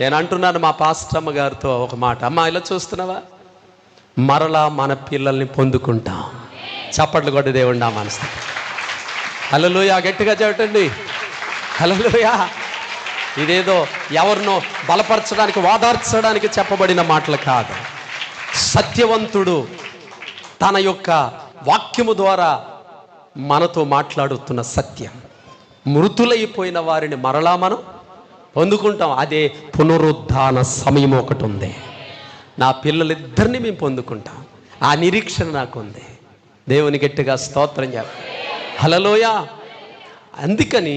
నేను అంటున్నాను మా పాస్టమ్మ గారితో ఒక మాట. అమ్మా ఇలా చూస్తున్నావా? మరలా మన పిల్లల్ని పొందుకుంటాం. చప్పట్లు కొట్టి దేవుండా మనసు హలోయా గట్టిగా చెప్పండి. హలోయా ఇదేదో ఎవరినో బలపరచడానికి వాదార్చడానికి చెప్పబడిన మాటలు కాదు. సత్యవంతుడు తన యొక్క వాక్యము ద్వారా మనతో మాట్లాడుతున్న సత్యం. మృతులైపోయిన వారిని మరలా మనం పొందుకుంటాం. అదే పునరుద్ధాన సమయం ఒకటి ఉంది నా పిల్లలిద్దరిని మేము పొందుకుంటాం. ఆ నిరీక్షణ నాకు ఉంది దేవుని గట్టిగా స్తోత్రం చెప్ప హలలోయ అందుకని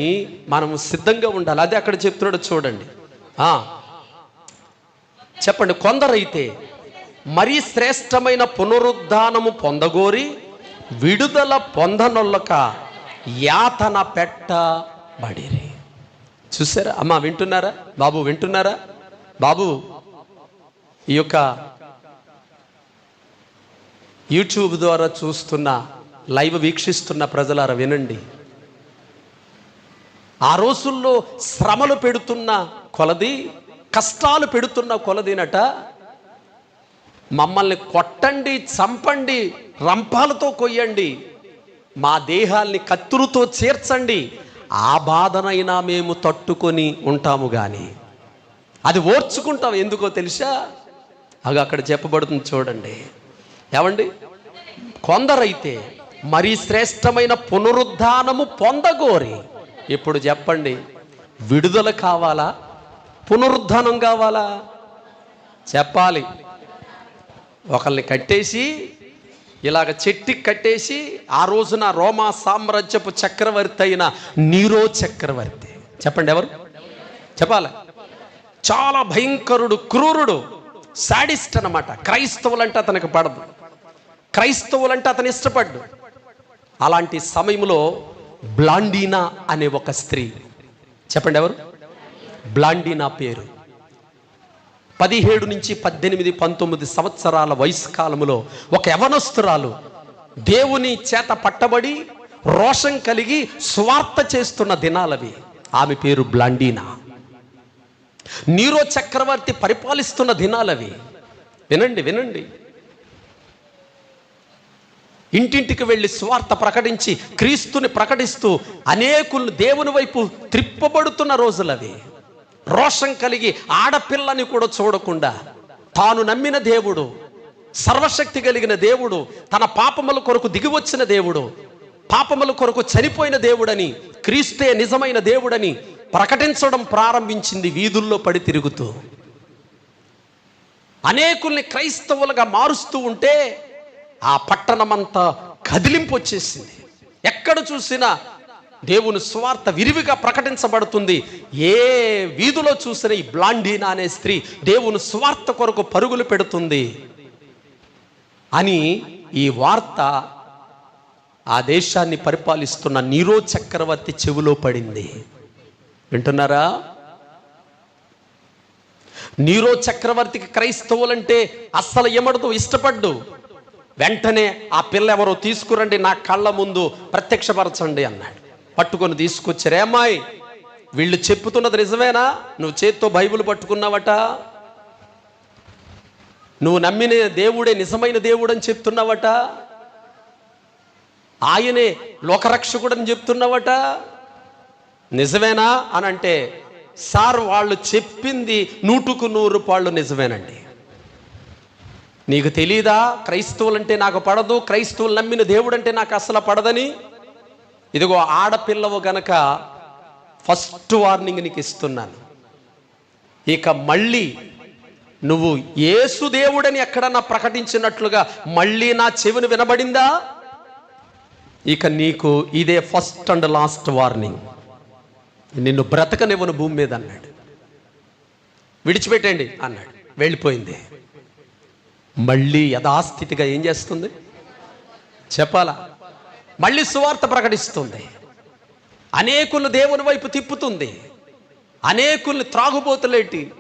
మనము సిద్ధంగా ఉండాలి. అదే అక్కడ చెప్తున్నాడు చూడండి. చెప్పండి కొందరైతే మరీ శ్రేష్టమైన పునరుద్ధానము పొందగోరి విడుదల పొందనొల్లక యాతన పెట్టబడిరి. చూసారా? అమ్మా వింటున్నారా? బాబు వింటున్నారా? బాబు ఈ యొక్క యూట్యూబ్ ద్వారా చూస్తున్న లైవ్ వీక్షిస్తున్న ప్రజలారా వినండి. ఆ రోజుల్లో శ్రమలు పెడుతున్న కొలది కష్టాలు పెడుతున్న కొలదినట మమ్మల్ని కొట్టండి చంపండి రంపాలతో కొయ్యండి మా దేహాల్ని కత్తులతో చేర్చండి ఆ బాధనైనా మేము తట్టుకొని ఉంటాము కానీ అది ఓర్చుకుంటాం ఎందుకో తెలుసా? అవి అక్కడ చెప్పబడుతుంది చూడండి. ఏమండి? కొందరైతే మరీ శ్రేష్టమైన పునరుద్ధానము పొందగోరి. ఇప్పుడు చెప్పండి విడుదల కావాలా? పునరుద్ధానం కావాలా? చెప్పాలి. ఒకరిని కట్టేసి ఇలాగ చెట్టి కట్టేసి ఆ రోజున రోమా సామ్రాజ్యపు చక్రవర్తి అయిన నీరో చక్రవర్తి. చెప్పండి ఎవరు? చెప్పాలి? చాలా భయంకరుడు క్రూరుడు సాడిస్ట్ అనమాట క్రైస్తవులంటే అతనికి పడదు. క్రైస్తవులంటే అతను ఇష్టపడ్డు. అలాంటి సమయంలో బ్లాండీనా అనే ఒక స్త్రీ. చెప్పండి ఎవరు? బ్లాండీనా పేరు. పదిహేడు నుంచి పద్దెనిమిది పంతొమ్మిది సంవత్సరాల వయసు కాలంలో ఒక యవనస్తురాలు దేవుని చేత పట్టబడి రోషం కలిగి స్వార్థ చేస్తున్న దినాలవి. ఆమె పేరు బ్లాండీనా. నీరో చక్రవర్తి పరిపాలిస్తున్న దినాలవి. వినండి వినండి. ఇంటింటికి వెళ్ళి స్వార్థ ప్రకటించి క్రీస్తుని ప్రకటిస్తూ అనేకులు దేవుని వైపు త్రిప్పబడుతున్న రోజులవి. రోషం కలిగి ఆడపిల్లని కూడా చూడకుండా తాను నమ్మిన దేవుడు సర్వశక్తి కలిగిన దేవుడు తన పాపముల కొరకు దిగివచ్చిన దేవుడు పాపముల కొరకు చనిపోయిన దేవుడని క్రీస్తే నిజమైన దేవుడని ప్రకటించడం ప్రారంభించింది వీధుల్లో పడి తిరుగుతూ. అనేకుల్ని క్రైస్తవులుగా మారుస్తూ ఉంటే ఆ పట్టణమంతా కదిలింపు వచ్చేసింది ఎక్కడ చూసినా దేవుని స్వార్థ విరివిగా ప్రకటించబడుతుంది. ఏ వీధిలో చూసిన ఈ బ్లాండీనా అనే స్త్రీ దేవుని స్వార్థ కొరకు పరుగులు పెడుతుంది. అని ఈ వార్త ఆ దేశాన్ని పరిపాలిస్తున్న నీరో చక్రవర్తి చెవిలో పడింది. వింటున్నారా? నీరో చక్రవర్తికి క్రైస్తవులంటే అస్సలు ఎమడదు ఇష్టపడ్డు. వెంటనే ఆ పిల్ల ఎవరో తీసుకురండి నా కళ్ళ ముందు ప్రత్యక్షపరచండి అన్నాడు. పట్టుకొని తీసుకొచ్చారు. ఏమ్మాయి వీళ్ళు చెప్పుతున్నది నిజమేనా? నువ్వు చేత్తో బైబిల్ పట్టుకున్నావట? నువ్వు నమ్మిన దేవుడే నిజమైన దేవుడు అని చెప్తున్నావట? ఆయనే లోకరక్షకుడని చెప్తున్నావట? నిజమేనా? అని అంటే సార్ వాళ్ళు చెప్పింది నూటుకు నూరు పాళ్ళు నిజమేనండి. నీకు తెలీదా? క్రైస్తవులంటే నాకు పడదు. క్రైస్తవులు నమ్మిన దేవుడు అంటే నాకు అసలు పడదని? ఇదిగో ఆడపిల్లవు గనక ఫస్ట్ వార్నింగ్ నీకు ఇస్తున్నాను ఇక మళ్ళీ నువ్వు ఏసుదేవుడని ఎక్కడన్నా ప్రకటించినట్లుగా మళ్ళీ నా చెవిని వినబడిందా? ఇక నీకు ఇదే ఫస్ట్ అండ్ లాస్ట్ వార్నింగ్. నిన్ను బ్రతకనివ్వను భూమి మీద అన్నాడు. విడిచిపెట్టండి అన్నాడు. వెళ్ళిపోయింది. మళ్ళీ యథాస్థితిగా ఏం చేస్తుంది? చెప్పాలా? మళ్ళీ సువార్త ప్రకటిస్తుంది. అనేకులు దేవుని వైపు తిప్పుతుంది. అనేకుల్ని త్రాగుబోతులేంటి?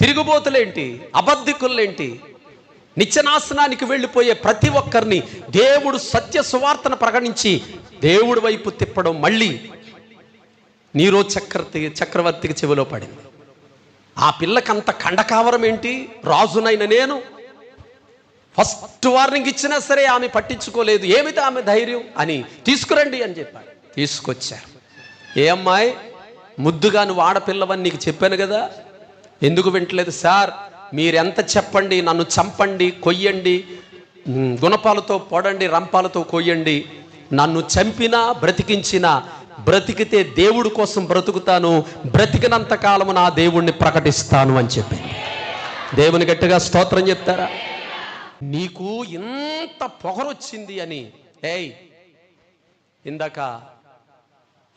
తిరుగుబోతులేంటి? అబద్ధికులేంటి? నిత్యనాశనానికి వెళ్ళిపోయే ప్రతి ఒక్కరిని దేవుడు సత్య సువార్తను ప్రకటించి దేవుడి వైపు తిప్పడం మళ్ళీ నీరో చక్రవర్తి చక్రవర్తికి చెవిలో పడింది. ఆ పిల్లకంత కండకావరం ఏంటి రాజునైన నేను ఫస్ట్ వార్నింగ్ ఇచ్చినా సరే ఆమె పట్టించుకోలేదు. ఏమిటి ఆమె ధైర్యం? అని తీసుకురండి అని చెప్పాడు. తీసుకొచ్చారు. ఏ అమ్మాయి? ముద్దుగా నువ్వు ఆడపిల్లవని నీకు చెప్పాను కదా. ఎందుకు వింటలేదు? సార్ మీరెంత చెప్పండి నన్ను చంపండి కొయ్యండి గుణపాలతో పొడండి రంపాలతో కొయ్యండి. నన్ను చంపినా బ్రతికించినా బ్రతికితే దేవుడి కోసం బ్రతుకుతాను బ్రతికినంత కాలము నా దేవుణ్ణి ప్రకటిస్తాను అని చెప్పింది దేవుని గట్టిగా స్తోత్రం చెప్తారా? నీకు ఇంత పొగరొచ్చింది అని. ఏయ్ ఇందాక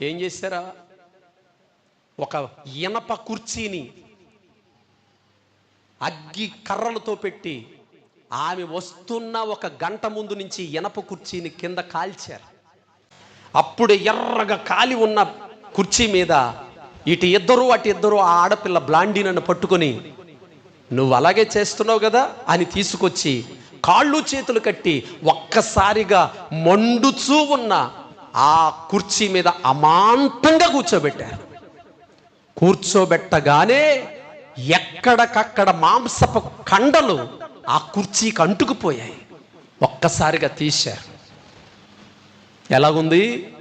ఏం చేశారా? ఒక ఇనప కుర్చీని అగ్గి కర్రలతో పెట్టి ఆమె వస్తున్న ఒక గంట ముందు నుంచి ఇనప కుర్చీని కింద కాల్చారు. అప్పుడు ఎర్రగా కాలి ఉన్న కుర్చీ మీద ఇటు ఇద్దరు అటు ఇద్దరు ఆ ఆడపిల్ల బ్లాండీ నన్ను పట్టుకొని నువ్వు అలాగే చేస్తున్నావు కదా అని తీసుకొచ్చి కాళ్ళు చేతులు కట్టి ఒక్కసారిగా మండుచూ ఉన్న ఆ కుర్చీ మీద అమాంతంగా కూర్చోబెట్టారు. కూర్చోబెట్టగానే ఎక్కడకక్కడ మాంసపు కండలు ఆ కుర్చీకి అంటుకుపోయాయి. ఒక్కసారిగా తీశారు. ఎలాగుంది?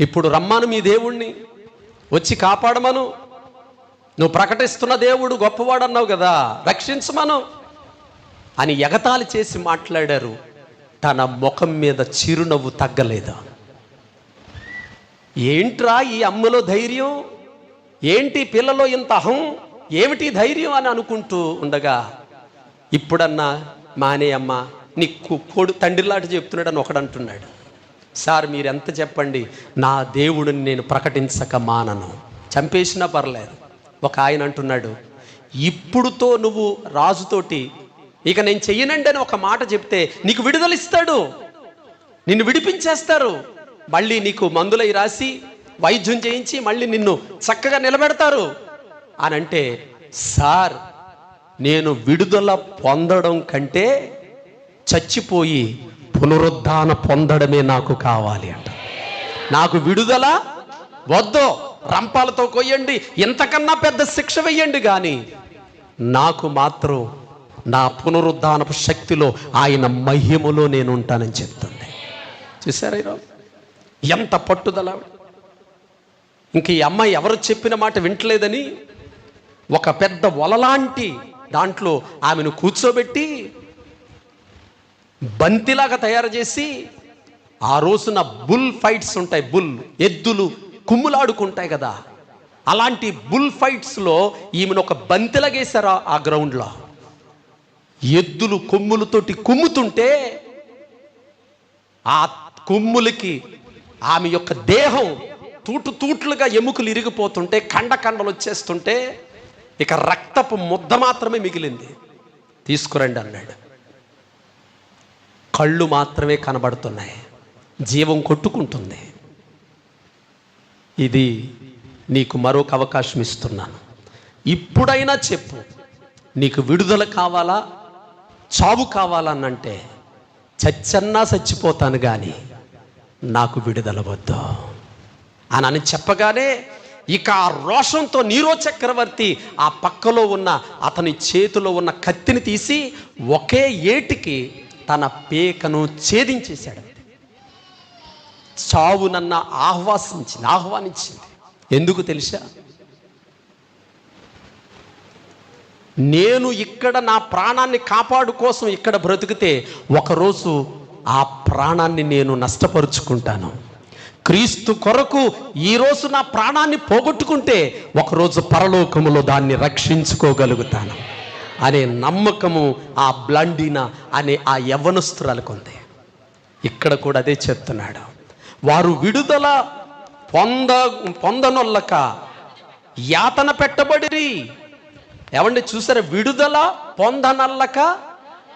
ఇప్పుడు రమ్మను మీ దేవుణ్ణి. వచ్చి కాపాడమను. నువ్వు ప్రకటిస్తున్న దేవుడు గొప్పవాడు అన్నావు కదా రక్షించమను అని ఎగతాళి చేసి మాట్లాడారు. తన ముఖం మీద చిరునవ్వు తగ్గలేదు? ఏంట్రా ఈ అమ్మలో ధైర్యం? ఏంటి పిల్లలో ఇంత అహం? ఏమిటి ధైర్యం అని అనుకుంటూ ఉండగా ఇప్పుడన్నా మానే అమ్మ నీ కొడు తండ్రిలాట చెప్తున్నాడు అని ఒకడు అంటున్నాడు సార్ మీరు ఎంత చెప్పండి? నా దేవుడిని నేను ప్రకటించక మానను. చంపేసినా పర్లేదు. ఒక ఆయన అంటున్నాడు ఇప్పుడుతో నువ్వు రాజుతోటి ఇక నేను చెయ్యనండి అని ఒక మాట చెప్తే నీకు విడుదలిస్తాడు నిన్ను విడిపించేస్తారు మళ్ళీ నీకు మందులై రాసి వైద్యం చేయించి మళ్ళీ నిన్ను చక్కగా నిలబెడతారు అని అంటే సార్ నేను విడుదల పొందడం కంటే చచ్చిపోయి పునరుద్ధాన పొందడమే నాకు కావాలి అంట. నాకు విడుదల వద్దు రంపాలతో కొయ్యండి. ఇంతకన్నా పెద్ద శిక్ష వెయ్యండి కానీ నాకు మాత్రం నా పునరుద్ధానపు శక్తిలో ఆయన మహిమలో నేను ఉంటానని చెప్తుంది చూసారా ఈరోజు ఎంత పట్టుదల. ఇంక ఈ అమ్మాయి ఎవరు చెప్పిన మాట వింటలేదని ఒక పెద్ద వలలాంటి దాంట్లో ఆమెను కూర్చోబెట్టి బంతిలాగా తయారు చేసి ఆ రోజున బుల్ ఫైట్స్ ఉంటాయి బుల్ ఎద్దులు కుమ్ములాడుకుంటాయి కదా. అలాంటి బుల్ ఫైట్స్లో ఈమెను ఒక బంతిలాగేశారు ఆ గ్రౌండ్లో ఎద్దులు కొమ్ములతోటి కుమ్ముతుంటే ఆ కొమ్ములకి ఆమె యొక్క దేహం తూటు తూట్లుగా ఎముకలు ఇరిగిపోతుంటే కండ కండలు వచ్చేస్తుంటే ఇక రక్తపు ముద్ద మాత్రమే మిగిలింది. తీసుకురండి అన్నాడు. కళ్ళు మాత్రమే కనబడుతున్నాయి. జీవం కొట్టుకుంటుంది. ఇది నీకు మరొక అవకాశం ఇస్తున్నాను. ఇప్పుడైనా చెప్పు నీకు విడుదల కావాలా చావు కావాలనంటే చచ్చన్నా చచ్చిపోతాను కానీ నాకు విడుదల వద్దు. అని అని చెప్పగానే ఇక ఆ రోషంతో నీరో చక్రవర్తి ఆ పక్కలో ఉన్న అతని చేతిలో ఉన్న కత్తిని తీసి ఒకే ఏటికి తన పేకను ఛేదించేశాడు. చావు నన్న ఆహ్వాసించింది ఆహ్వానించింది. ఎందుకు తెలుసా? నేను ఇక్కడ నా ప్రాణాన్ని కాపాడు కోసం ఇక్కడ బ్రతికితే ఒకరోజు ఆ ప్రాణాన్ని నేను నష్టపరుచుకుంటాను. క్రీస్తు కొరకు ఈరోజు నా ప్రాణాన్ని పోగొట్టుకుంటే ఒకరోజు పరలోకములో దాన్ని రక్షించుకోగలుగుతాను అనే నమ్మకము ఆ బ్లండిన అనే ఆ యవ్వనస్తురాలకు ఉంది ఇక్కడ కూడా అదే చెప్తున్నాడు. వారు విడుదల పొంద పొందనొల్లక యాతన పెట్టబడిరి. ఏమండి చూసారా? విడుదల పొందనల్లక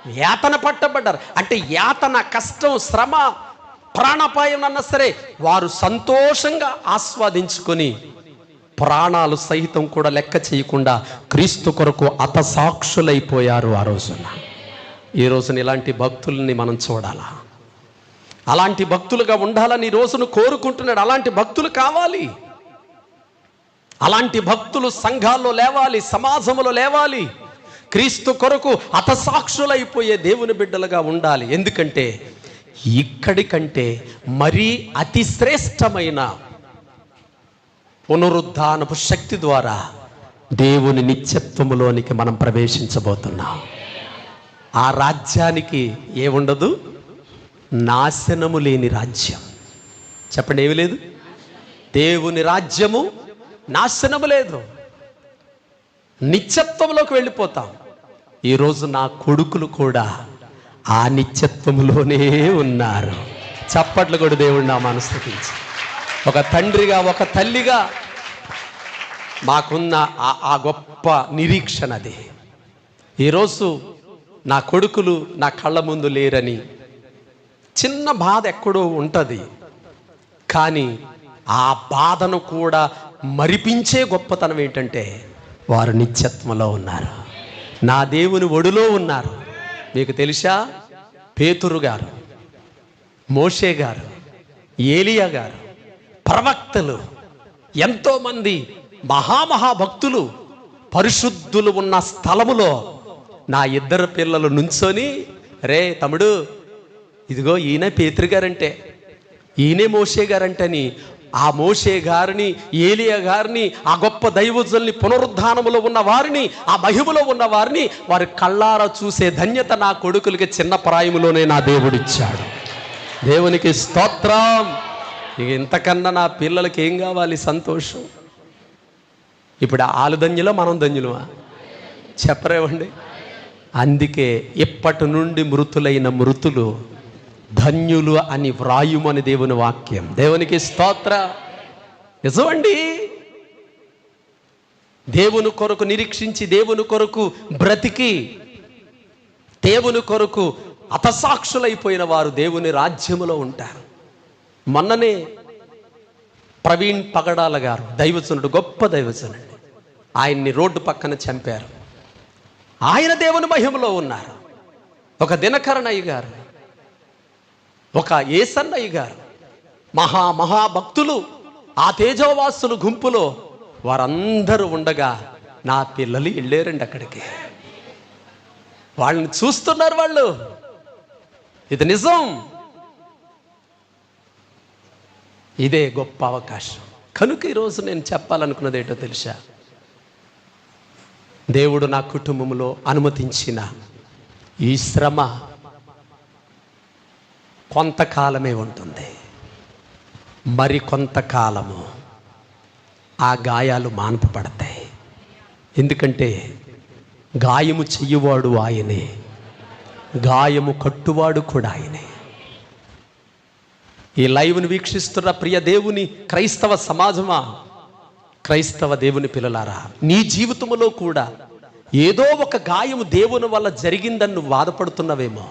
యాతన పట్టబడ్డారు. అంటే యాతన కష్టం శ్రమ ప్రాణాపాయం అన్నా సరే వారు సంతోషంగా ఆస్వాదించుకొని ప్రాణాలు సహితం కూడా లెక్క చేయకుండా క్రీస్తు కొరకు అతసాక్షులైపోయారు ఆ రోజున. ఈ రోజున ఇలాంటి భక్తుల్ని మనం చూడాలా? అలాంటి భక్తులుగా ఉండాలని రోజును కోరుకుంటున్నాడు. అలాంటి భక్తులు కావాలి. అలాంటి భక్తులు సంఘాల్లో లేవాలి సమాజంలో లేవాలి. క్రీస్తు కొరకు అతసాక్షులైపోయే దేవుని బిడ్డలుగా ఉండాలి. ఎందుకంటే ఇక్కడి కంటే మరీ అతి శ్రేష్టమైన పునరుద్ధానపు శక్తి ద్వారా దేవుని నిత్యత్వములోనికి మనం ప్రవేశించబోతున్నాం. ఆ రాజ్యానికి ఏముండదు? నాశనము లేని రాజ్యం. చెప్పండి ఏమి లేదు? దేవుని రాజ్యము నాశనము లేదు. నిత్యత్వంలోకి వెళ్ళిపోతాం. ఈరోజు నా కొడుకులు కూడా ఆ నిత్యత్వంలోనే ఉన్నారు. చప్పట్లు కూడా దేవుడు నా మనస్థితించి ఒక తండ్రిగా ఒక తల్లిగా మాకున్న ఆ- ఆ గొప్ప నిరీక్షణ అది. ఈరోజు నా కొడుకులు నా కళ్ళ ముందు లేరని చిన్న బాధ ఎక్కడో ఉంటుంది. కానీ ఆ బాధను కూడా మరిపించే గొప్పతనం ఏంటంటే వారు నిత్యత్వంలో ఉన్నారు. నా దేవుని ఒడిలో ఉన్నారు. మీకు తెలుసా? పేతురు గారు మోషే గారు ఏలియా గారు ప్రవక్తలు ఎంతోమంది మహామహాభక్తులు పరిశుద్ధులు ఉన్న స్థలములో నా ఇద్దరు పిల్లలు నుంచొని రే తమ్ముడు ఇదిగో ఈయన పేతురు గారంటే ఈయనే మోషే గారంటని ఆ మోషే గారిని ఏలియా గారిని ఆ గొప్ప దైవజుల్ని పునరుద్ధానములో ఉన్న వారిని ఆ మహిమలో ఉన్న వారిని వారి కళ్ళారా చూసే ధన్యత నా కొడుకులకి చిన్న ప్రాయములోనే నా దేవుడిచ్చాడు. దేవునికి స్తోత్రం. ఇక ఇంతకన్నా నా పిల్లలకి ఏం కావాలి? సంతోషం. ఇప్పుడు ఆలు ధన్యులో మనం ధన్యులమా? చెప్పరేవండి అందుకే ఇప్పటి నుండి మృతులైన మృతులు ధన్యులు అని వ్రాయుమని దేవుని వాక్యం. దేవునికి స్తోత్ర. నిజమండి? దేవుని కొరకు నిరీక్షించి దేవుని కొరకు బ్రతికి దేవుని కొరకు అతసాక్షులైపోయిన వారు దేవుని రాజ్యములో ఉంటారు. మొన్ననే ప్రవీణ్ పగడాల గారు దైవచనుడు గొప్ప దైవచనుడు ఆయన్ని రోడ్డు పక్కన చంపారు. ఆయన దేవుని మహిమలో ఉన్నారు. ఒక దినకరణయ్య గారు ఒక ఏసన్నయ్య గారు. మహా మహాభక్తులు ఆ తేజోవాసులు గుంపులో వారందరూ ఉండగా నా పిల్లలు వెళ్ళారండి అక్కడికి. వాళ్ళని చూస్తున్నారు వాళ్ళు. ఇది నిజం. ఇదే గొప్ప అవకాశం. కనుక ఈరోజు నేను చెప్పాలనుకున్నది ఏంటో తెలుసా? దేవుడు నా కుటుంబంలో అనుమతించిన ఈ శ్రమ కొంతకాలమే ఉంటుంది. మరి కొంతకాలము ఆ గాయాలు మాన్పబడతాయి. ఎందుకంటే గాయము చెయ్యువాడు ఆయనే గాయము కట్టువాడు కూడా ఆయనే. ఈ లైవ్ను వీక్షిస్తున్న ప్రియ దేవుని క్రైస్తవ సమాజమా? క్రైస్తవ దేవుని పిల్లలారా నీ జీవితంలో కూడా ఏదో ఒక గాయము దేవుని వల్ల జరిగిందని నువ్వు బాధపడుతున్నవేమో.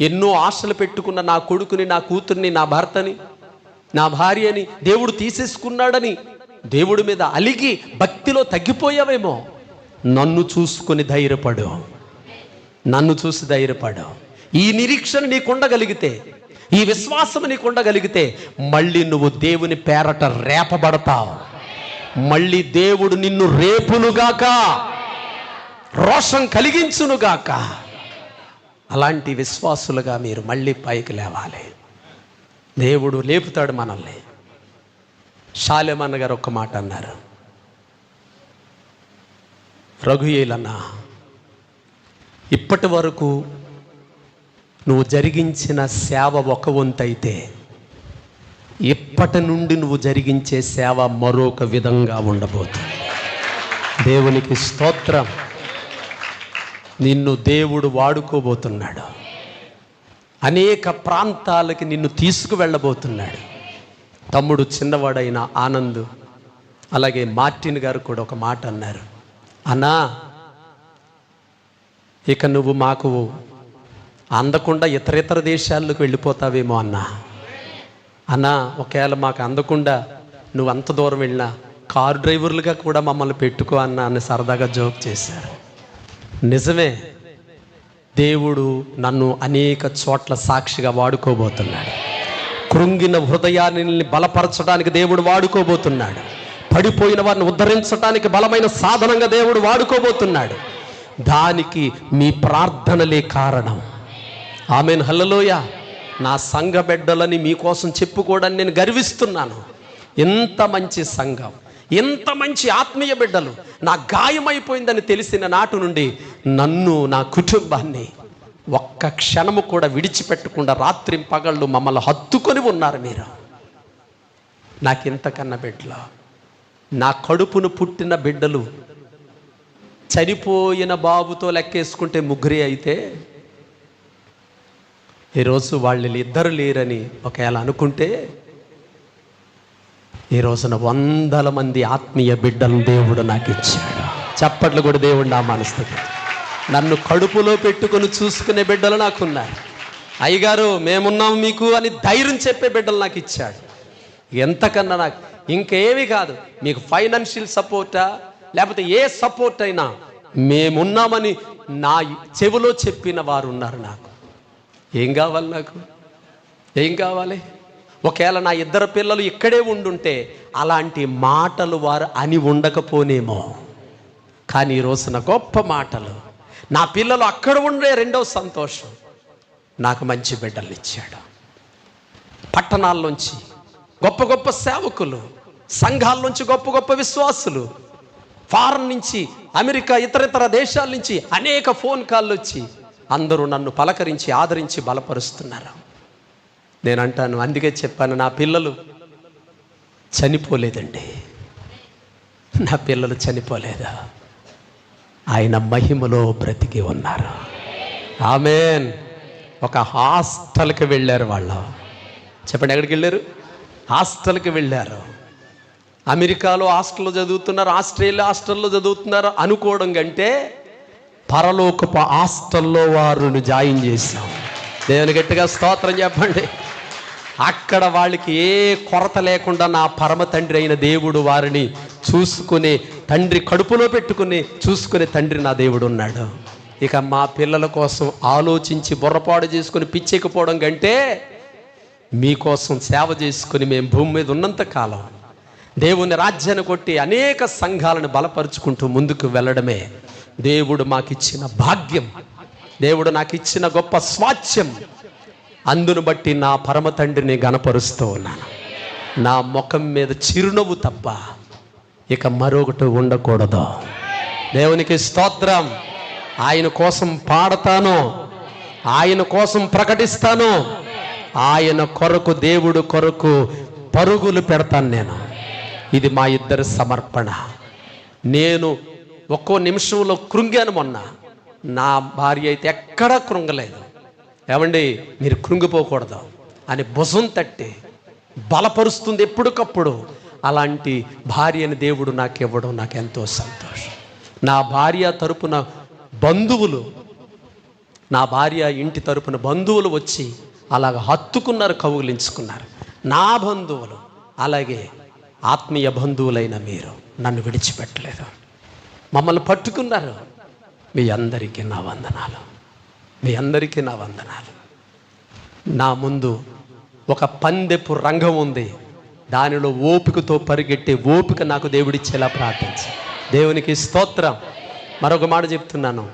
ఎన్నో ఆశలు పెట్టుకున్న నా కొడుకుని నా కూతుర్ని నా భర్తని నా భార్యని దేవుడు తీసేసుకున్నాడని దేవుడి మీద అలిగి భక్తిలో తగ్గిపోయావేమో. నన్ను చూసుకొని ధైర్యపడు. నన్ను చూసి ధైర్యపడు. ఈ నిరీక్షణ నీకుండగలిగితే ఈ విశ్వాసం నీకు ఉండగలిగితే మళ్ళీ నువ్వు దేవుని పేరట రేపబడతావు. మళ్ళీ దేవుడు నిన్ను రేపునుగాక రోషం కలిగించునుగాక. అలాంటి విశ్వాసులుగా మీరు మళ్ళీ పైకి లేవాలి. దేవుడు లేపుతాడు మనల్ని. షాలెమన్న గారు ఒక్క మాట అన్నారు. రఘుయేలన్న ఇప్పటి వరకు నువ్వు జరిగించిన సేవ ఒక వంతైతే ఇప్పటి నుండి నువ్వు జరిగించే సేవ మరొక విధంగా ఉండబోతుంది. దేవునికి స్తోత్రం. నిన్ను దేవుడు వాడుకోబోతున్నాడు. అనేక ప్రాంతాలకి నిన్ను తీసుకువెళ్ళబోతున్నాడు. తమ్ముడు చిన్నవాడైన ఆనంద్ అలాగే మార్టిన్ గారు కూడా ఒక మాట అన్నారు. అన్నా ఇక నువ్వు మాకు అందకుండా ఇతర ఇతర దేశాలకు వెళ్ళిపోతావేమో అన్నా. అన్నా ఒకవేళ మాకు అందకుండా నువ్వు అంత దూరం వెళ్ళినా కారు డ్రైవర్లుగా కూడా మమ్మల్ని పెట్టుకో అన్నా అని సరదాగా జోక్ చేశారు. నిజమే. దేవుడు నన్ను అనేక చోట్ల సాక్షిగా వాడుకోబోతున్నాడు. కృంగిన హృదయాన్ని బలపరచడానికి దేవుడు వాడుకోబోతున్నాడు. పడిపోయిన వారిని ఉద్ధరించడానికి బలమైన సాధనంగా దేవుడు వాడుకోబోతున్నాడు. దానికి మీ ప్రార్థనలే కారణం. ఆమెను. హల్లలోయ. నా సంఘ బిడ్డలని మీకోసం చెప్పుకోవడానికి నేను గర్విస్తున్నాను. ఎంత మంచి సంఘం. ఎంత మంచి ఆత్మీయ బిడ్డలు. నా గాయమైపోయిందని తెలిసిన నాటు నుండి నన్ను నా కుటుంబాన్ని ఒక్క క్షణము కూడా విడిచిపెట్టకుండా రాత్రి పగళ్ళు మమ్మల్ని హత్తుకొని ఉన్నారు మీరు. నాకు ఇంతకన్నా బిడ్డలు. నా కడుపును పుట్టిన బిడ్డలు చనిపోయిన బాబుతో లెక్కేసుకుంటే ముగ్గురే అయితే ఈరోజు వాళ్ళు ఇద్దరు లేరని ఒకవేళ అనుకుంటే ఈ రోజున వందల మంది ఆత్మీయ బిడ్డలను దేవుడు నాకు ఇచ్చాడు. చప్పట్లు కూడా దేవుడు నా మనస్తుంది నన్ను కడుపులో పెట్టుకొని చూసుకునే బిడ్డలు నాకున్నారు. అయ్యగారు మేమున్నాం మీకు అని ధైర్యం చెప్పే బిడ్డలు నాకు ఇచ్చాడు. ఎంతకన్నా నాకు ఇంకేమి కాదు. మీకు ఫైనాన్షియల్ సపోర్టా? లేకపోతే ఏ సపోర్ట్ అయినా మేమున్నామని నా చెవిలో చెప్పిన వారు ఉన్నారు నాకు. ఏం కావాలి నాకు? ఏం కావాలి? ఒకవేళ నా ఇద్దరు పిల్లలు ఇక్కడే ఉండుంటే అలాంటి మాటలు వారు అని ఉండకపోనేమో. కానీ ఈరోజున రోజున గొప్ప మాటలు. నా పిల్లలు అక్కడ ఉండే రెండవ సంతోషం. నాకు మంచి బిడ్డలు ఇచ్చాడు. పట్టణాల్లోంచి గొప్ప గొప్ప సేవకులు సంఘాల్లోంచి గొప్ప గొప్ప విశ్వాసులు ఫారెన్ నుంచి అమెరికా ఇతర ఇతర దేశాల నుంచి అనేక ఫోన్ కాళ్ళు వచ్చి అందరూ నన్ను పలకరించి ఆదరించి బలపరుస్తున్నారు. నేను అంటాను అందుకే చెప్పాను నా పిల్లలు చనిపోలేదండి. నా పిల్లలు చనిపోలేదా? ఆయన మహిమలో బ్రతికి ఉన్నారు. ఆమెన్. ఒక హాస్టల్కి వెళ్ళారు వాళ్ళు. చెప్పండి ఎక్కడికి వెళ్ళారు? హాస్టల్కి వెళ్ళారు. అమెరికాలో హాస్టల్లో చదువుతున్నారు ఆస్ట్రేలియా హాస్టల్లో చదువుతున్నారు అనుకోవడం కంటే పరలోకపు హాస్టల్లో వారిని జాయిన్ చేశాం. దేవుని గట్టిగా స్తోత్రం చెప్పండి. అక్కడ వాళ్ళకి ఏ కొరత లేకుండా నా పరమ తండ్రి అయిన దేవుడు వారిని చూసుకుని తండ్రి కడుపులో పెట్టుకుని చూసుకునే తండ్రి నా దేవుడు ఉన్నాడు. ఇక మా పిల్లల కోసం ఆలోచించి బుర్రపాడు చేసుకుని పిచ్చెక్కిపోవడం కంటే మీకోసం సేవ చేసుకుని మేము భూమి మీద ఉన్నంత కాలం దేవుని రాజ్యాన్ని కొట్టి అనేక సంఘాలను బలపరుచుకుంటూ ముందుకు వెళ్ళడమే దేవుడు మాకిచ్చిన భాగ్యం. దేవుడు నాకు ఇచ్చిన గొప్ప స్వాచ్యం అందును బట్టి నా పరమ తండ్రిని గనపరుస్తూ ఉన్నాను. నా ముఖం మీద చిరునవ్వు తప్ప ఇక మరొకటి ఉండకూడదు. దేవునికి స్తోత్రం. ఆయన కోసం పాడతాను. ఆయన కోసం ప్రకటిస్తాను. ఆయన కొరకు దేవుడు కొరకు పరుగులు పెడతాను నేను. ఇది మా ఇద్దరి సమర్పణ. నేను ఒక్కో నిమిషంలో కృంగాను మొన్న. నా భార్య అయితే ఎక్కడా కృంగలేదు. ఏమండి? మీరు కృంగిపోకూడదు అని భుజం తట్టి బలపరుస్తుంది ఎప్పటికప్పుడు. అలాంటి భార్యని దేవుడు నాకు ఇవ్వడం నాకు ఎంతో సంతోషం. నా భార్య తరపున బంధువులు నా భార్య ఇంటి తరపున బంధువులు వచ్చి అలాగ హత్తుకున్నారు కౌగులించుకున్నారు. నా బంధువులు అలాగే ఆత్మీయ బంధువులైన మీరు నన్ను విడిచిపెట్టలేదు. మమ్మల్ని పట్టుకున్నారు. మీ అందరికీ నా వందనాలు. మీ అందరికీ నా వందనాలు. నా ముందు ఒక పందెపు రంగం ఉంది. దానిలో ఓపికతో పరిగెట్టే ఓపిక నాకు దేవుడిచ్చేలా ప్రార్థించి. దేవునికి స్తోత్రం. మరొక మాట చెప్తున్నాను.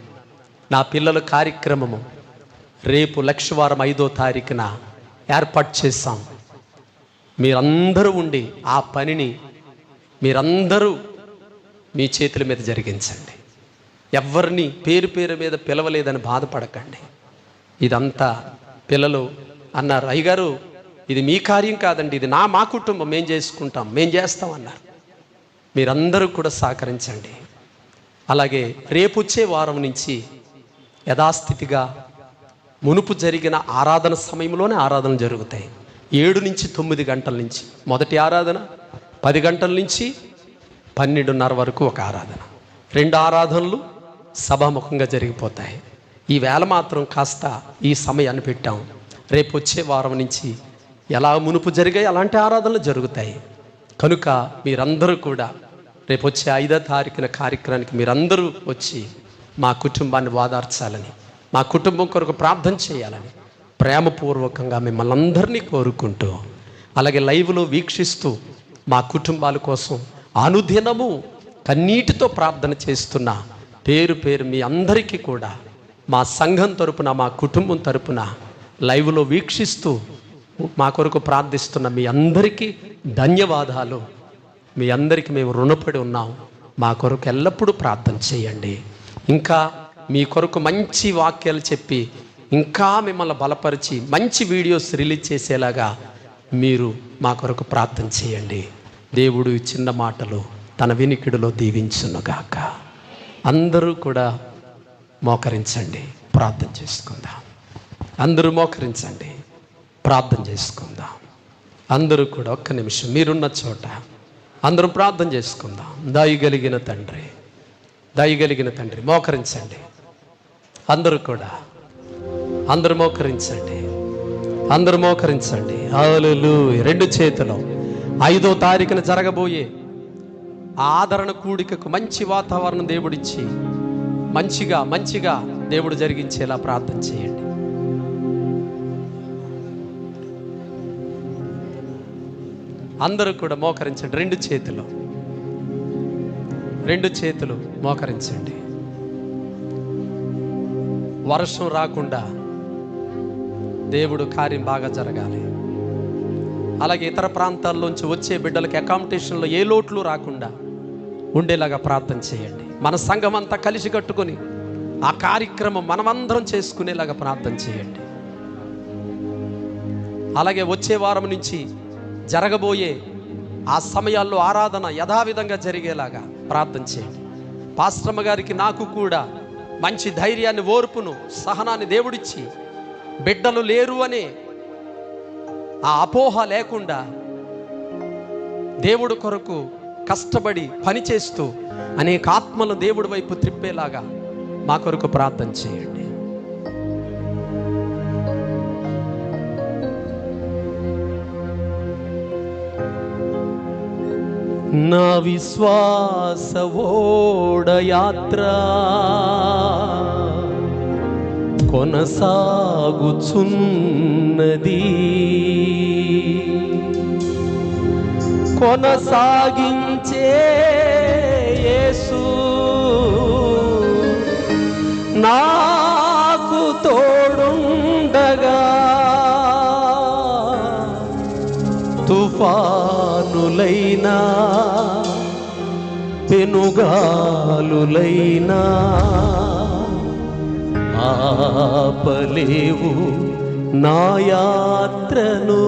నా పిల్లల కార్యక్రమము రేపు లక్షవారం ఐదో తారీఖున ఏర్పాటు చేశాం మీరందరూ ఉండి ఆ పనిని మీరందరూ మీ చేతుల మీద జరిగించండి. ఎవరిని పేరు పేరు మీద పిలవలేదని బాధపడకండి. ఇదంతా పిల్లలు అన్నారు అయ్యగారు ఇది మీ కార్యం కాదండి ఇది నా మా కుటుంబం మేం చేసుకుంటాం మేం చేస్తాం అన్నారు. మీరందరూ కూడా సహకరించండి. అలాగే రేపు వచ్చే వారం నుంచి యథాస్థితిగా మునుపు జరిగిన ఆరాధన సమయంలోనే ఆరాధనలు జరుగుతాయి. ఏడు నుంచి తొమ్మిది గంటల నుంచి మొదటి ఆరాధన పది గంటల నుంచి పన్నెండున్నర వరకు ఒక ఆరాధన. రెండు ఆరాధనలు సభాముఖంగా జరిగిపోతాయి. ఈ వేళ మాత్రం కాస్త ఈ సమయాన్ని పెట్టాం. రేపు వచ్చే వారం నుంచి ఎలా మునుపు జరిగాయి అలాంటి ఆరాధనలు జరుగుతాయి. కనుక మీరందరూ కూడా రేపు వచ్చే ఐదో తారీఖున కార్యక్రమానికి మీరందరూ వచ్చి మా కుటుంబాన్ని వాదార్చాలని మా కుటుంబం కొరకు ప్రార్థన చేయాలని ప్రేమపూర్వకంగా మిమ్మల్ని అందరినీ కోరుకుంటూ అలాగే లైవ్లో వీక్షిస్తూ మా కుటుంబాల కోసం అనుదినము కన్నీటితో ప్రార్థన చేస్తున్న పేరు పేరు మీ అందరికీ కూడా మా సంఘం తరపున మా కుటుంబం తరపున లైవ్లో వీక్షిస్తూ మా కొరకు ప్రార్థిస్తున్న మీ అందరికీ ధన్యవాదాలు. మీ అందరికీ మేము రుణపడి ఉన్నాం. మా కొరకు ఎల్లప్పుడూ ప్రార్థన చేయండి. ఇంకా మీ కొరకు మంచి వాక్యాలు చెప్పి ఇంకా మిమ్మల్ని బలపరిచి మంచి వీడియోస్ రిలీజ్ చేసేలాగా మీరు మా కొరకు ప్రార్థన చేయండి. దేవుడు చిన్న మాటలు తన వినికిడిలో దీవించునుగాక. అందరూ కూడా మోకరించండి. ప్రార్థన చేసుకుందాం. అందరూ మోకరించండి. ప్రార్థన చేసుకుందాం. అందరూ కూడా ఒక్క నిమిషం మీరున్న చోట అందరూ ప్రార్థన చేసుకుందాం. దయగలిగిన తండ్రి దయగలిగిన తండ్రి మోకరించండి. అందరూ కూడా అందరూ మోకరించండి. అందరూ మోకరించండి. హల్లెలూయా. రెండు చేతులు. ఐదో తారీఖున జరగబోయే ఆదరణ కూడికకు మంచి వాతావరణం దేవుడిచ్చి మంచిగా మంచిగా దేవుడు జరిగించేలా ప్రార్థన చేయండి. అందరూ కూడా మోకరించండి. రెండు చేతులు. రెండు చేతులు మోకరించండి. వర్షం రాకుండా దేవుడు కార్యం బాగా జరగాలి. అలాగే ఇతర ప్రాంతాల్లోంచి వచ్చే బిడ్డలకి అకామిడేషన్లో ఏ లోట్లు రాకుండా ఉండేలాగా ప్రార్థన చేయండి. మన సంఘం అంతా కలిసి కట్టుకొని ఆ కార్యక్రమం మనమందరం చేసుకునేలాగా ప్రార్థన చేయండి. అలాగే వచ్చే వారం నుంచి జరగబోయే ఆ సమయాల్లో ఆరాధన యథావిధంగా జరిగేలాగా ప్రార్థన చేయండి. పాశ్రమ గారికి నాకు కూడా మంచి ధైర్యాన్ని ఓర్పును సహనాన్ని దేవుడిచ్చి బిడ్డలు లేరు అనే ఆ అపోహ లేకుండా దేవుడు కొరకు కష్టపడి పనిచేస్తూ అనేక ఆత్మలు దేవుడి వైపు త్రిప్పేలాగా మా కొరకు ప్రార్థన చేయండి. నా విశ్వాస ఓడ యాత్ర కొనసాగుచున్నది. కొనసాగించే యేసు. నాకు తోడుండగా తుఫానులైనా పెనుగాలులైనా ఆపలేవు నా యాత్రను.